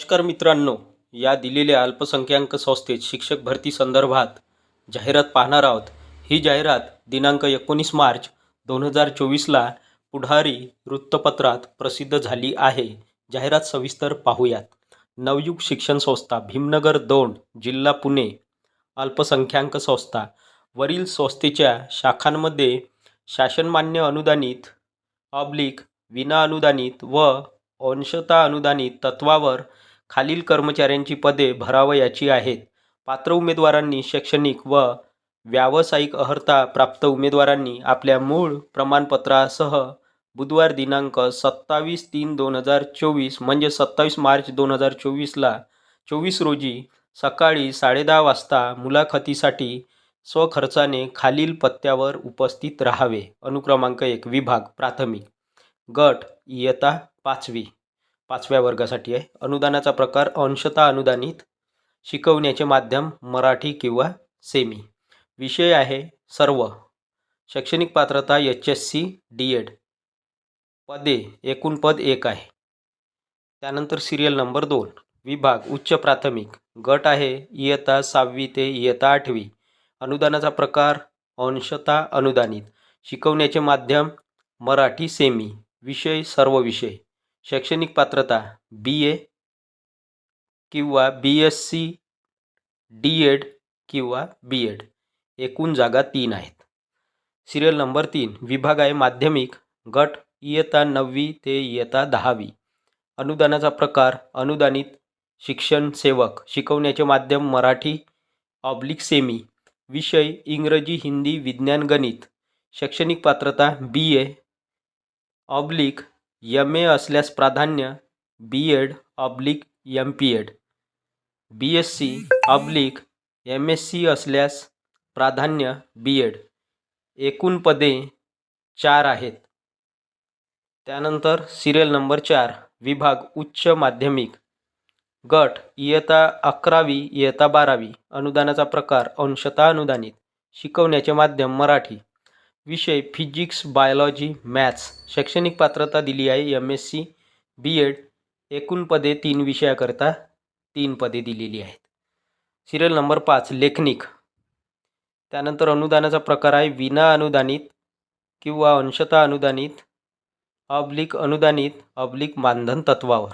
नमस्कार मित्रांनो या दिलेल्या अल्पसंख्याक संस्थेत शिक्षक भरती संदर्भात जाहिरात पाहणार आहोत. ही जाहिरात दिनांक एकोणीस मार्च दोन हजार चोवीसला पुढारी वृत्तपत्रात प्रसिद्ध झाली आहे. जाहिरात सविस्तर पाहूयात. नवयुग शिक्षण संस्था भीमनगर दोन जिल्हा पुणे अल्पसंख्याक संस्था वरील संस्थेच्या शाखांमध्ये शासनमान्य अनुदानित ऑब्लिक विना अनुदानित व अंशता अनुदानित तत्वावर खालील कर्मचाऱ्यांची पदे भरावयाची आहेत. पात्र उमेदवारांनी शैक्षणिक व व्यावसायिक अर्हता प्राप्त उमेदवारांनी आपल्या मूळ प्रमाणपत्रासह बुधवार दिनांक सत्तावीस तीन दोन हजार चोवीस म्हणजे सत्तावीस मार्च दोन हजार चोवीसला चोवीस रोजी सकाळी साडेदहा वाजता मुलाखतीसाठी स्वखर्चाने खालील पत्त्यावर उपस्थित राहावे. अनुक्रमांक एक विभाग प्राथमिक. गट इयत्ता पाचवी. पाचव्या वर्गासाठी आहे. अनुदानाचा प्रकार अंशता अनुदानित शिकवण्याचे माध्यम मराठी किंवा सेमी विषय आहे सर्व. शैक्षणिक पात्रता H S C D Ed. पदे एकूण पद एक आहे. त्यानंतर सिरियल नंबर दोन. विभाग उच्च प्राथमिक. गट आहे इयत्ता सहावी ते इयत्ता आठवी. अनुदानाचा प्रकार अंशता अनुदानित. शिकवण्याचे माध्यम मराठी सेमी विषय सर्व विषय. शैक्षणिक पात्रता बी ए किंवा B S C D Ed किंवा बी एड एकूण जागा तीन आहेत. सिरियल नंबर तीन विभाग आहे माध्यमिक गट इयत्ता नववी ते इयत्ता दहावी. अनुदानाचा प्रकार अनुदानित शिक्षण सेवक शिकवण्याचे माध्यम मराठी ऑब्लिक सेमी विषय इंग्रजी हिंदी विज्ञान गणित. शैक्षणिक पात्रता B A oblique M A असल्यास प्राधान्य B Ed oblique M P Ed B S C oblique M S C असल्यास प्राधान्य बी एड एकूण पदे चार आहेत. त्यानंतर सिरियल नंबर चार विभाग उच्च माध्यमिक. गट इयता अकरावी इयता बारावी. अनुदानाचा प्रकार अंशतः अनुदानित. शिकवण्याचे माध्यम मराठी. विषय फिजिक्स बायोलॉजी मॅथ्स शैक्षणिक पात्रता दिली आहे M S C B Ed एकूण पदे तीन विषयाकरता तीन पदे दिलेली आहेत. सिरियल नंबर पाच लेखनिक. त्यानंतर अनुदानाचा प्रकार आहे विना अनुदानित किंवा अंशता अनुदानित ऑब्लिक अनुदानित ऑब्लिक मानधन तत्वावर.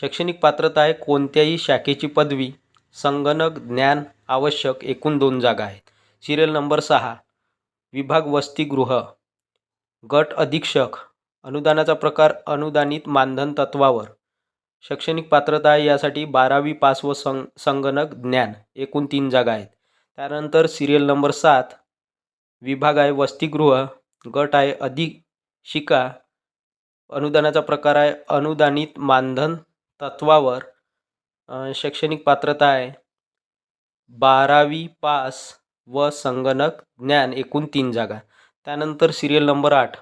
शैक्षणिक पात्रता आहे कोणत्याही शाखेची पदवी संगणक ज्ञान आवश्यक एकूण दोन जागा आहेत. सिरियल नंबर सहा विभाग वसतिगृह. गट अधीक्षक. अनुदानाचा प्रकार अनुदानित मानधन तत्वावर. शैक्षणिक पात्रता आहे यासाठी बारावी पास व सं संगणक ज्ञान एकूण तीन जागा आहेत. त्यानंतर सिरियल नंबर सात. विभाग आहे वसतिगृह. गट आहे अधिशिका अनुदानाचा प्रकार आहे अनुदानित मानधन तत्वावर. शैक्षणिक पात्रता आहे. बारावी पास व संगणक ज्ञान एकूण तीन जागा. त्यानंतर सिरियल नंबर आठ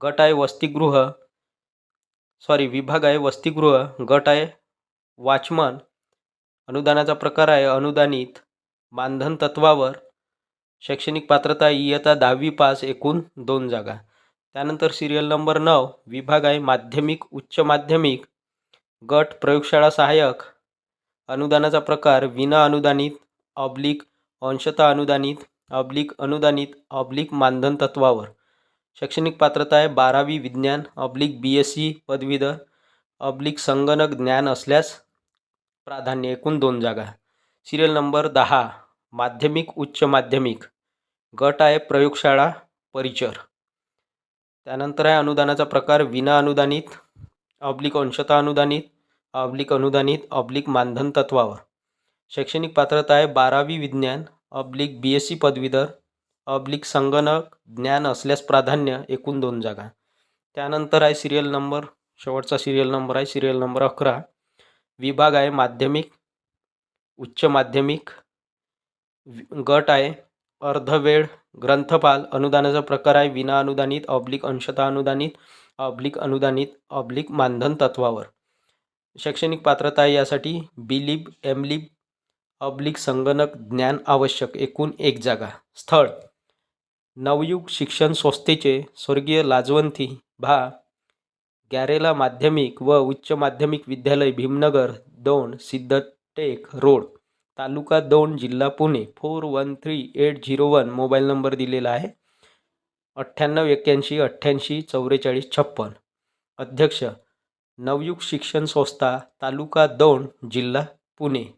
गट आहे वसतिगृह सॉरी विभाग आहे वसतिगृह गट आहे वॉचमन अनुदानाचा प्रकार आहे अनुदानित मानधन तत्वावर शैक्षणिक पात्रता इयत्ता दहावी पास एकूण दोन जागा. त्यानंतर सिरियल नंबर नऊ विभाग आहे माध्यमिक उच्च माध्यमिक गट प्रयोगशाळा सहाय्यक अनुदानाचा प्रकार विना अनुदानित ऑब्लिक अंशतः अनुदानित ऑब्लिक अनुदानित ऑब्लिक मानधन तत्वावर. शैक्षणिक पात्रता आहे बारावी विज्ञान ऑब्लिक बी एस सी पदवीधर ऑब्लिक संगणक ज्ञान असल्यास प्राधान्य एकूण दोन जागा. सिरियल नंबर दहा माध्यमिक उच्च माध्यमिक. गट आहे प्रयोगशाळा परिचर. त्यानंतर आहे अनुदानाचा प्रकार विना अनुदानित ऑब्लिक अंशतः अनुदानित ऑब्लिक अनुदानित ऑब्लिक मानधन तत्वावर. शैक्षणिक पात्रता आहे बारावी विज्ञान अब्लिक बी एस सी पदवीधर ऑब्लिक संगणक ज्ञान असल्यास प्राधान्य एकूण दोन जागा. त्यानंतर आहे सिरियल नंबर शेवटचा सिरियल नंबर आहे सिरियल नंबर अकरा. विभाग आहे माध्यमिक उच्च माध्यमिक गट आहे अर्धवेळ ग्रंथपाल अनुदानाचा प्रकार आहे विना अनुदानित ऑब्लिक अंशतः अनुदानित ऑब्लिक अनुदानित ऑब्लिक मानधन तत्वावर. शैक्षणिक पात्रता आहे यासाठी बिलिब एमलिब अब्लिक संगणक ज्ञान आवश्यक एकूण एक जागा. स्थळ. नवयुग शिक्षण संस्थेचे स्वर्गीय लाजवंती भा. गॅरेला माध्यमिक व उच्च माध्यमिक विद्यालय भीमनगर दोन सिद्धटेक रोड. तालुका दोन जिल्हा Pune. Four one three eight zero one mobile number दिलेला आहे. अठ्ठ्याण्णव एक्क्याऐंशी अठ्ठ्याऐंशी चौवेचाळीस छप्पन. अध्यक्ष. नवयुग शिक्षण संस्था तालुका दोन जिल्हा पुणे.